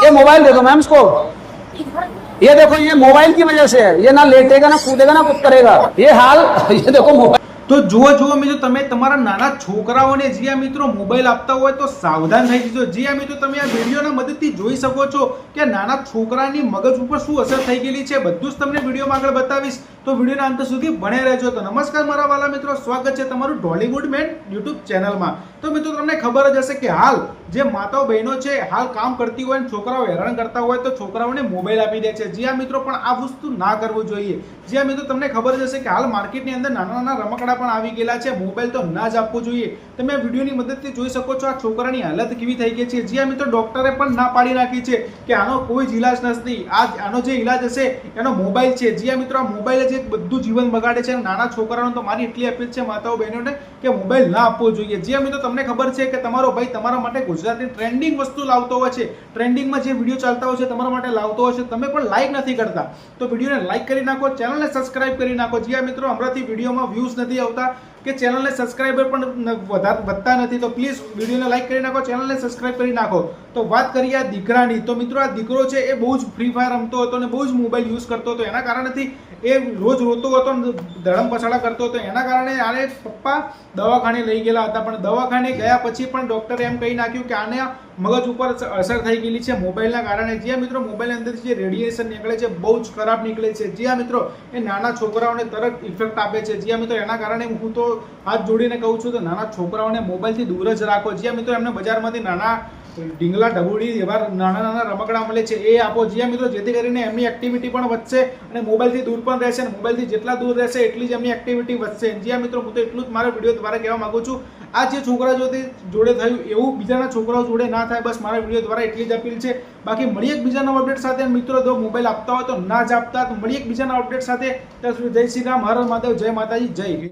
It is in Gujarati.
ये मोबाइल दे दो मैम इसको ये देखो ये मोबाइल की वजह से है ये ना लेटेगा ना कूदेगा ना कुछ करेगा ये हाल ये देखो मोबाइल તો જુઓ જુઓ મિત્રો, તમે તમારા નાના છોકરાઓને જે આ મિત્રો મોબાઈલ આપતા હોય તો સાવધાન થઈ જજો. જે આ મિત્રો તમે આ વિડીયોના મદદથી જોઈ શકો છો કે નાના છોકરાની મગજ ઉપર શું અસર થઈ ગયેલી છે, બધું જ તમને વિડીયોમાં આગળ બતાવીશ. તો વિડીયોના અંત સુધી ભણે રહેજો. તો નમસ્કાર મારા વાલા મિત્રો, સ્વાગત છે તમારું ડોલીવુડ મેન યુટ્યુબ ચેનલમાં તો મિત્રો, તમને ખબર જ હશે કે હાલ જે માતાઓ બહેનો છે, હાલ કામ કરતી હોય અને છોકરાઓ હેરાન કરતા હોય તો છોકરાઓને મોબાઈલ આપી દે છે. જે આ મિત્રો પણ આ વસ્તુ ના કરવું જોઈએ. જે આ મિત્રો, તમને ખબર જ હશે કે હાલ માર્કેટની અંદર નાના નાના રમકડા પણ આવી ગયેલા છે. મોબાઈલ તો ના જ આપવો જોઈએ. તમે વિડીયોની મદદથી જોઈ શકો છો આ છોકરાની હાલત કેવી થઈ ગઈ છે. જે આ મિત્રો, ડોક્ટરે પણ ના પાડી નાખી છે કે આનો કોઈ જ ઈલાજ નથી. આ આનો જે ઈલાજ હશે, એનો મોબાઈલ છે. જે આ મિત્રો, આ મોબાઈલ જ બધું જીવન બગાડે છે. નાના છોકરાઓને તો મારી એટલી અપીલ છે માતાઓ બહેનોને કે મોબાઈલ ના આપવો જોઈએ. જે મિત્રો, તમને ખબર છે કે તમારો ભાઈ તમારા માટે ગુજરાતી ટ્રેન્ડિંગ વસ્તુ લાવતો હોય છે. ટ્રેન્ડિંગમાં જે વીડિયો ચાલતા હોય છે તમારા માટે લાવતો હોય છે. તમે પણ લાઈક નથી કરતા. તો વિડીયોને લાઈક કરી નાખો, ચેનલને સબસ્ક્રાઇબ કરી નાખો. જે મિત્રો, હમણાંથી વિડીયોમાં વ્યૂઝ નથી આવતા કે ચેનલને સબસ્ક્રાઈબર પણ વધતા નથી, તો પ્લીઝ વિડીયોને લાઈક કરી નાખો, ચેનલને સબસ્ક્રાઈબ કરી નાખો. તો વાત કરીએ આ દીકરાની. તો મિત્રો, આ દીકરો છે એ બહુ જ ફ્રી ફાયર રમતો હતો અને બહુ જ મોબાઈલ યુઝ કરતો હતો. એના કારણેથી એ રોજ રોતો હતો ધડમ પછાડા કરતો હતો. એના કારણે આને પપ્પા દવાખાને લઈ ગયેલા હતા. પણ દવાખાને ગયા પછી પણ ડૉક્ટરે એમ કહી નાખ્યું કે આને મગજ ઉપર અસર થઈ ગયેલી છે મોબાઈલના કારણે. જે મિત્રો મોબાઈલની અંદરથી જે રેડિયેશન નીકળે છે, બહુ જ ખરાબ નીકળે છે. જે મિત્રો એ નાના છોકરાઓને તરત ઇફેક્ટ આપે છે. જે મિત્રો એના કારણે હું તો હાથ જોડીને કહું છું તો નાના છોકરાઓને મોબાઈલથી દૂર જ રાખો. જ્યાં મિત્રો એમને બજારમાંથી નાના ઢીંગલા ઢબુડી એવા નાના નાના રમકડા મળે છે, એ આપો. જ્યાં મિત્રો જેથી કરીને એમની એક્ટિવિટી પણ વધશે અને મોબાઈલથી દૂર પણ રહેશે અને મોબાઈલથી જેટલા દૂર રહેશે એટલી જ એમની એક્ટિવિટી વધશે. જ્યાં મિત્રો હું તો એટલું જ મારો વીડિયો દ્વારા કહેવા માંગુ છું, આ જે છોકરા જોડે જોડે થયું એવું બીજાના છોકરાઓ જોડે ના થાય, બસ મારા વીડિયો દ્વારા એટલી જ અપીલ છે. બાકી મળીએ એક બીજાના અપડેટ સાથે મિત્રો જો મોબાઈલ આપતા હોય તો ના જ આપતા, તો મળીએ એક બીજાના અપડેટ સાથે. ત્યાં સુધી જય શ્રી રામ, હર મહાદેવ, જય માતાજી, જય